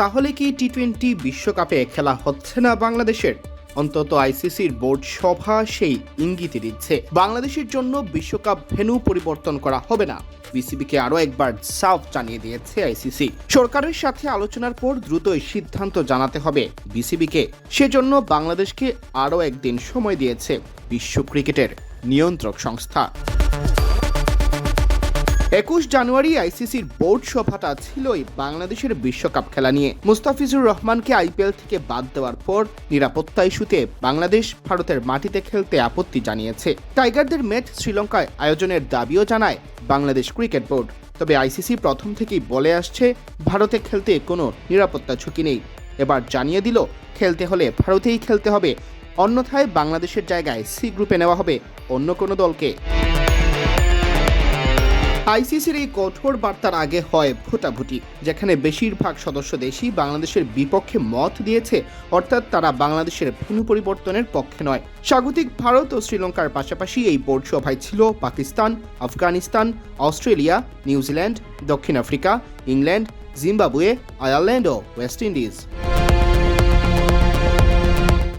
তাহলে কি T twenty বিশ্বকাপে খেলা হচ্ছে না বাংলাদেশের? অন্তত আইসিসির বোর্ড সভা সেই ইঙ্গিতে দিচ্ছে। বাংলাদেশের জন্য বিশ্বকাপ ভেনু পরিবর্তন করা হবে না। বিসিবিকে আরও একবার সাফ জানিয়ে দিয়েছে আইসিসি সরকারের সাথে আলোচনার পর দ্রুতই সিদ্ধান্ত জানাতে হবে বিসিবিকে। সেজন্য বাংলাদেশকে আরও একদিন সময় দিয়েছে বিশ্ব ক্রিকেটের নিয়ন্ত্রক সংস্থা। একুশ জানুয়ারি আইসিসির বোর্ড সভাটা ছিলই বাংলাদেশের বিশ্বকাপ খেলা নিয়ে। মুস্তাফিজুর রহমানকে আইপিএল থেকে বাদ দেওয়ার পর নিরাপত্তা ইস্যুতে বাংলাদেশ ভারতের মাটিতে খেলতে আপত্তি জানিয়েছে। টাইগারদের ম্যাচ শ্রীলঙ্কায় আয়োজনের দাবিও জানায় বাংলাদেশ ক্রিকেট বোর্ড। তবে আইসিসি প্রথম থেকেই বলে আসছে, ভারতে খেলতে কোনো নিরাপত্তা ঝুঁকি নেই। এবার জানিয়ে দিল, খেলতে হলে ভারতেই খেলতে হবে। অন্যথায় বাংলাদেশের জায়গায় সি গ্রুপে নেওয়া হবে অন্য কোনো দলকে। আইসিসির এই কঠোর বার্তার আগে হয় ভোটাভুটি, যেখানে বেশিরভাগ সদস্য দেশই বাংলাদেশের বিপক্ষে মত দিয়েছে, অর্থাৎ তারা বাংলাদেশের ভেন্যু পরিবর্তনের পক্ষে নয়। স্বাগতিক ভারত ও শ্রীলঙ্কার পাশাপাশি এই বোর্ড সভায় ছিল Pakistan, Afghanistan, Australia, New Zealand, দক্ষিণ আফ্রিকা, ইংল্যান্ড, জিম্বাবুয়ে, আয়ারল্যান্ড ও West Indies.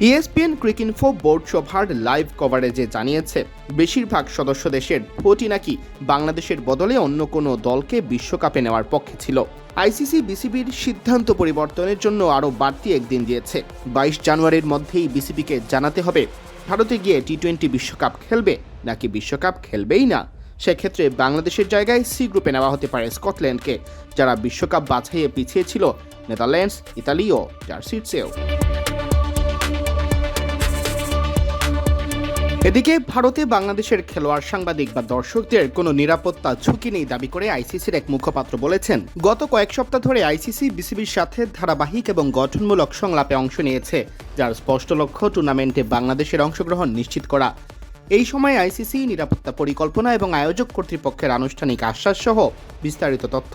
ESPN Cricinfo board সভার লাইভ কভারেজে জানিয়েছে, বেশিরভাগ সদস্য দেশের ভোটই নাকি বাংলাদেশের বদলে অন্য কোনো দলকে বিশ্বকাপে নেওয়ার পক্ষে ছিল। আইসিসি বিসিবির সিদ্ধান্ত পরিবর্তনের জন্য আরও বাড়তি একদিন দিয়েছে। বাইশ জানুয়ারির মধ্যেই বিসিবিকে জানাতে হবে, ভারতে গিয়ে টি টোয়েন্টি বিশ্বকাপ খেলবে নাকি বিশ্বকাপ খেলবেই না? সেক্ষেত্রে বাংলাদেশের জায়গায় সি গ্রুপে নেওয়া হতে পারে স্কটল্যান্ডকে, যারা বিশ্বকাপ বাছাইয়ে পিছিয়ে ছিল, নেদারল্যান্ডস, ইতালি ও জার্সিটসেও এদিকে ভারতে বাংলাদেশের খেলোয়াড়, সাংবাদিক বা দর্শকদের কোনো নিরাপত্তা ঝুঁকি নেই দাবি করে আইসিসির এক মুখপাত্র বলেছেন। গত কয়েক সপ্তাহ ধরে আইসিসি, বিসিবির সাথে ধারাবাহিক এবং গঠনমূলক সংলাপে অংশ নিয়েছে, যার স্পষ্ট লক্ষ্য টুর্নামেন্টে বাংলাদেশের অংশগ্রহণ নিশ্চিত করা। এই সময় আইসিসি, নিরাপত্তা পরিকল্পনা এবং আয়োজক কর্তৃপক্ষের আনুষ্ঠানিক আশ্বাস সহ বিস্তারিত তথ্য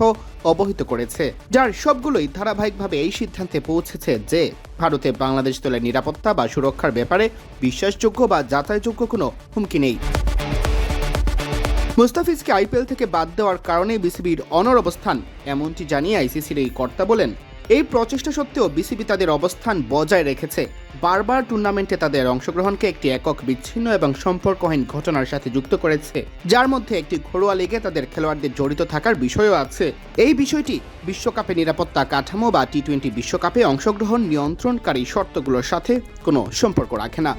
অবহিত করেছে, যার সবগুলোই ধারাবাহিকভাবে এই সিদ্ধান্তে পৌঁছেছে যে ভারতে বাংলাদেশ দলের নিরাপত্তা বা সুরক্ষার ব্যাপারে বিশ্বাসযোগ্য বা যাতায়াতযোগ্য কোনো হুমকি নেই। মুস্তাফিজকে আইপিএল থেকে বাদ দেওয়ার কারণে বিসিবির অনর অবস্থান, এমনটি জানিয়ে আইসিসির এই কর্তা বলেন। এই প্রচেষ্টা সত্ত্বেও বিসিবি তাদের অবস্থান বজায় রেখেছে। বারবার টুর্নামেন্টে তাদের অংশগ্রহণকে একটি একক বিচ্ছিন্ন এবং সম্পর্কহীন ঘটনার সাথে যুক্ত করেছে। যার মধ্যে একটি ঘরোয়া লিগে তাদের খেলোয়াড়দের জড়িত থাকার বিষয়ও আছে। এই বিষয়টি বিশ্বকাপে নিরাপত্তা কাঠামো বা টি টোয়েন্টি বিশ্বকাপে অংশগ্রহণ নিয়ন্ত্রণকারী শর্তগুলোর সাথে কোনো সম্পর্ক রাখে না।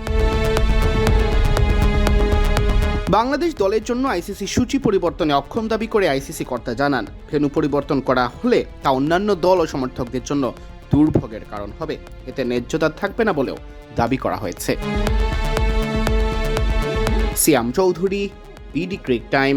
বাংলাদেশ দলের জন্য আইসিসি সূচি পরিবর্তনে অক্ষম দাবি করে আইসিসি কর্তা জানান ভেনু পরিবর্তন করা হলে তা অন্যান্য দল ও সমর্থকদের জন্য দুর্ভোগের কারণ হবে। এতে ন্যায্যতা থাকবে না বলেও দাবি করা হয়েছে। Siam Chowdhury BD Crictime